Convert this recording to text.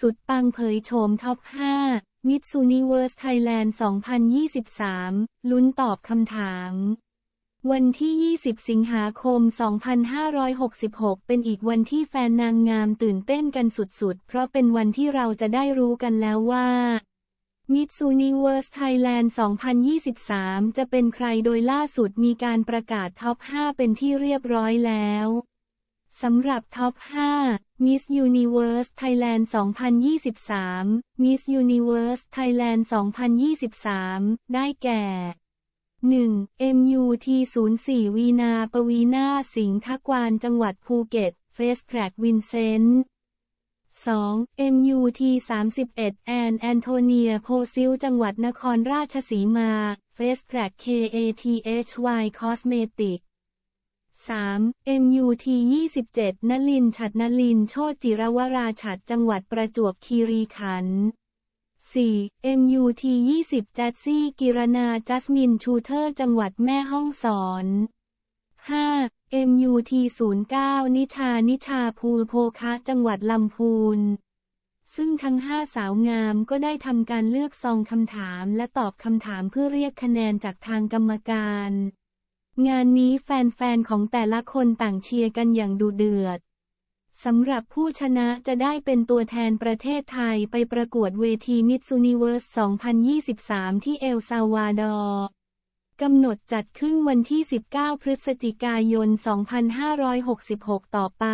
สุดปังเผยโฉมท็อป 5 มิ s ซูนิเวิร์สไทยแลนด์ 2023 ลุ้นตอบคำถาม วันที่ 20 สิงหาคม 2566 เป็นอีกวันที่แฟนนางงามตื่นเต้นกันสุดๆ เพราะเป็นวันที่เราจะได้รู้กันแล้วว่ามิ s ซูนิเวิร์สไทยแลนด์ 2023 จะเป็นใครโดยล่าสุดมีการประกาศท็อป 5 เป็นที่เรียบร้อยแล้ว สำหรับท็อป 5 Miss Universe Thailand 2023 Miss Universe Thailand 2023 ได้แก่ 1. MUT 04วีนาปวีนาสิงห์ทักวานจังหวัดภูเก็ต Fast Track Vincent 2. MUT 31แอนแอนโทเนียโพซิลจังหวัดนครราชสีมา Fast Track KATHY Cosmetic 3. MUT 27 นลินฉัดนลินโชติจิรวราฉัดจังหวัดประจวบคีรีขันธ์ 4. MUT 20จัดซี่กิรนาจัสมินชูเทอร์จังหวัดแม่ฮ่องสอน 5. MUT 09 นิชา นิชาภูลโพคะจังหวัดลำพูน ซึ่งทั้งห้าสาวงามก็ได้ทำการเลือกซองคำถามและตอบคำถามเพื่อเรียกคะแนนจากทางกรรมการ งานนี้แฟนๆ ของแต่ละคนต่างเชียร์กันอย่างดูเดือด สำหรับผู้ชนะจะได้เป็นตัวแทนประเทศไทยไปประกวดเวทีมิสซูนิเวิร์ส 2023 ที่เอลซาวาดอร์กำหนดจัดขึ้นวันที่ 19 พฤศจิกายน 2566 ต่อไป